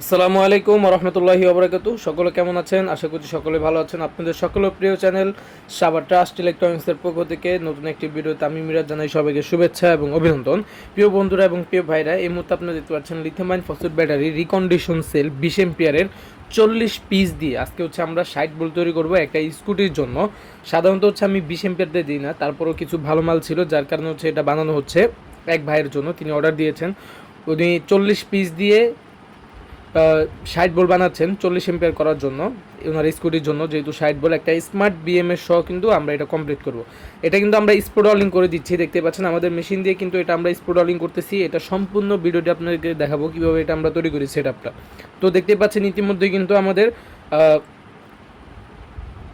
আসসালামু আলাইকুম রহমতুল্লাহি ওবরাকাতু সকলে কেমন আছেন? আশা করছি সকলে ভালো আছেন। আপনাদের সকলের প্রিয় চ্যানেল সাবার ট্রাস্ট ইলেকট্রনিক্সের পক্ষ থেকে নতুন একটি ভিডিওতে আমি মিরাজ জানাই সবাইকে শুভেচ্ছা এবং অভিনন্দন। প্রিয় বন্ধুরা এবং প্রিয় ভাইরা, এই মুহূর্তে আপনারা দেখতে পাচ্ছেন lithium phosphate battery recondition cell বিশ এম্পিয়ারের চল্লিশ পিস দিয়ে আজকে হচ্ছে আমরা ষাট বল তৈরি করব একটা স্কুটির জন্য। সাধারণত হচ্ছে আমি বিশ এম্পিয়ার দিয়ে দিই না, তারপরও কিছু ভালো মাল ছিল, যার কারণে হচ্ছে এটা বানানো হচ্ছে এক ভাইয়ের জন্য, তিনি অর্ডার দিয়েছেন। উনি চল্লিশ পিস দিয়ে ষাট বল বানাচ্ছেন চল্লিশ এম্পিয়ার করার জন্য, ওনার স্কুটির জন্য, যেহেতু ষাট বল একটা স্মার্ট বিএমএস সহ কিন্তু আমরা এটা কমপ্লিট করব। এটা কিন্তু আমরা স্পোডলিং করে দিচ্ছি, দেখতে পাচ্ছেন আমাদের মেশিন দিয়ে কিন্তু এটা আমরা স্পোডলিং করতেছি। এটা সম্পূর্ণ ভিডিওটি আপনাদেরকে দেখাবো, কীভাবে এটা আমরা তৈরি করি সেট আপটা তো দেখতে পাচ্ছেন ইতিমধ্যে কিন্তু আমাদের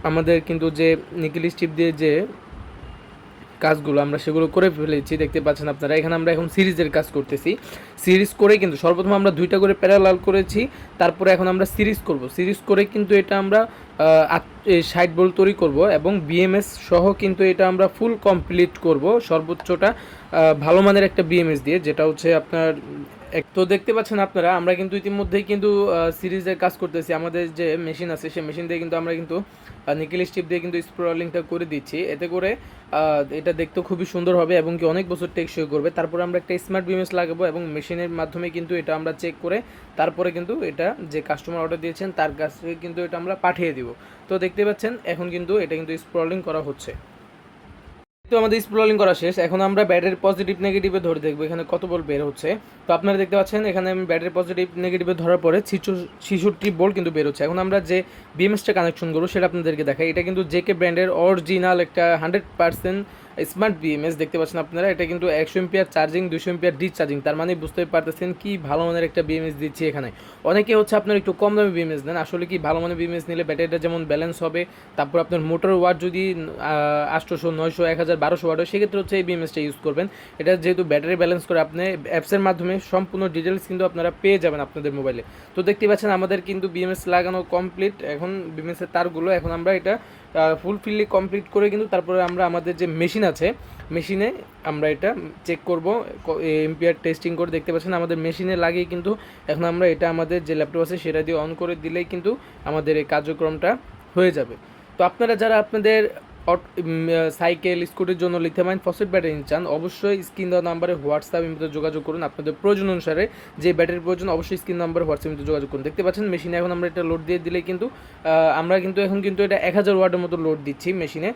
আমাদের কিন্তু যে নিকেল স্টিপ দিয়ে যে কাজগুলো আমরা সেগুলো করে ফেলেছি, দেখতে পাচ্ছেন আপনারা। এখানে আমরা এখন সিরিজের কাজ করতেছি। সিরিজ করে কিন্তু সর্বপ্রথম আমরা দুইটা করে প্যারালাল করেছি, তারপরে এখন আমরা সিরিজ করব। সিরিজ করে কিন্তু এটা আমরা ষাট বল তৈরি করব এবং বিএমএস সহ কিন্তু এটা আমরা ফুল কমপ্লিট করব সর্বোচ্চটা ভালো মানের একটা বিএমএস দিয়ে, যেটা হচ্ছে আপনার, এক তো দেখতে পাচ্ছেন আপনারা, আমরা কিন্তু ইতিমধ্যেই কিন্তু সিরিজের কাজ করতেছি। আমাদের যে মেশিন আছে, সেই মেশিন দিয়ে কিন্তু আমরা কিন্তু নিকেল স্টিপ দিয়ে কিন্তু স্প্রলিংটা করে দিচ্ছি। এতে করে এটা দেখতে খুবই সুন্দর হবে এবং কি অনেক বছর টেকসই করবে। তারপরে আমরা একটা স্মার্ট বিমেস লাগাবো এবং মেশিনের মাধ্যমে কিন্তু এটা আমরা চেক করে, তারপরে কিন্তু এটা যে কাস্টমার অর্ডার দিয়েছেন, তার কাছে কিন্তু এটা আমরা পাঠিয়ে দিব। তো দেখতে পাচ্ছেন, এখন কিন্তু এটা কিন্তু স্প্রলিং করা হচ্ছে। তো আমাদের স্প্রলিং করা শেষ। এখন আমরা ব্যাটারি পজিটিভ নেগেটিভে ধরে দেখব এখানে কত বল বের হচ্ছে। তো আপনারা দেখতে পাচ্ছেন, এখানে আমি ব্যাটারি পজিটিভ নেগেটিভে ধরার পরে ছিষট্টি বল কিন্তু বের হচ্ছে। এখন আমরা যে বিএমএসটা কানেকশন করব সেটা আপনাদেরকে দেখাই। এটা কিন্তু জেকে ব্র্যান্ডের অরিজিনাল একটা হান্ড্রেড পার্সেন্ট স্মার্ট বিএমএস, দেখতে পাচ্ছেন আপনারা, এটা কিন্তু একশো এম্পিয়ার চার্জিং, দুশো এম্পিয়ার ডিস চার্জিং তার মানে বুঝতে পারতেছেন কি ভালো মানের একটা বিএমএস দিচ্ছি এখানে। অনেকে হচ্ছে আপনার একটু কম দামে বিএমএস দেন আসলে কি ভালো মানের বিএমএস নিলে ব্যাটারিটা যেমন ব্যালেন্স হবে, তারপর আপনার মোটর ওয়াট যদি আটশোশো, নয়শো, এক হাজার, বারোশো ওয়াট হয়, সেক্ষেত্রে হচ্ছে এই বিএমএসটা ইউজ করবেন। এটা যেহেতু ব্যাটারি ব্যালেন্স করে আপনি অ্যাপসের মাধ্যমে সম্পূর্ণ ডিটেলস কিন্তু আপনারা পেয়ে যাবেন আপনাদের মোবাইলে তো দেখতে পাচ্ছেন আমাদের কিন্তু বিএমএস লাগানো কমপ্লিট এখন বিএমএসের তারগুলো, এখন আমরা এটা ফুলফিলি কমপ্লিট করে কিন্তু তারপরে আমরা আমাদের যে মেশিন আছে মেশিনে আমরা এটা চেক করব এমপিআর টেস্টিং করে দেখতে পাচ্ছেন আমাদের মেশিনে লাগিয়ে কিন্তু এখন আমরা এটা আমাদের যে ল্যাপটপ আছে সেটা দিয়ে অন করে দিলেই কিন্তু আমাদের এই কার্যক্রমটা হয়ে যাবে। তো আপনারা যারা আপনাদের সাইকেল, স্কুটির জন্য লিথিয়াম ফসফেট ব্যাটারি চান, অবশ্যই স্ক্রিন দেওয়া নাম্বারে হোয়াটসঅ্যাপ ইমিতে যোগাযোগ করুন। আপনাদের প্রয়োজন অনুসারে যে ব্যাটারির প্রয়োজন, অবশ্যই স্ক্রিন নাম্বারে হোয়াটসঅ্যাপ ইমিতে যোগাযোগ করুন। দেখতে পাচ্ছেন, মেশিনে এখন আমরা এটা লোড দিয়ে দিলে কিন্তু আমরা কিন্তু এখন কিন্তু এটা এক হাজার ওয়াটের মতো লোড দিচ্ছি মেশিনে।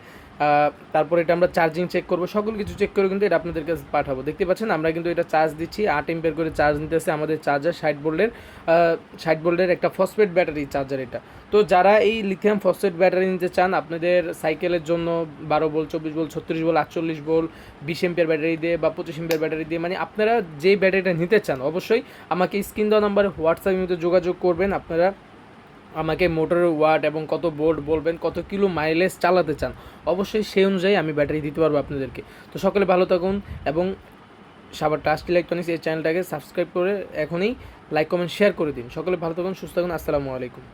তারপর এটা আমরা চার্জিং চেক করব। সকল কিছু চেক করে কিন্তু এটা আপনাদের কাছে পাঠাবো। দেখতে পাচ্ছেন, আমরা কিন্তু এটা চার্জ দিচ্ছি। আট এম্পের করে চার্জ নিতেছে আমাদের চার্জার ষাট বোল্ডের ষাট বোল্ডের একটা ফসফেট ব্যাটারি চার্জার এটা। তো যারা এই লিথিয়াম ফসফেট ব্যাটারি নিতে চান, আপনাদের সাইকেলের জন্য বারো বল চব্বিশ বল ছত্রিশ বল আটচল্লিশ বল বিশ এম্পিয়ার ব্যাটারি দিয়ে বা পঁচিশ এম্পিয়ার ব্যাটারি দিয়ে মানে আপনারা যে ব্যাটারিটা নিতে চান, অবশ্যই আমাকে স্ক্রিন দেওয়া নাম্বারে হোয়াটসঅ্যাপ মধ্যে যোগাযোগ করবেন। আপনারা আমাকে মোটরের ওয়াট এবং কত বোল্ট বলবেন, কত কিলো মাইলেজ চালাতে চান, অবশ্যই সেই অনুযায়ী আমি ব্যাটারি দিতে পারব আপনাদেরকে। তো সকলে ভালো থাকুন এবং সাবার ট্রাস্ট ইলেকট্রনিক্স এই চ্যানেলটাকে সাবস্ক্রাইব করে এখনই লাইক কমেন্ট শেয়ার করে দিন। সকলে ভালো থাকুন, সুস্থ থাকুন, আসসালামু আলাইকুম।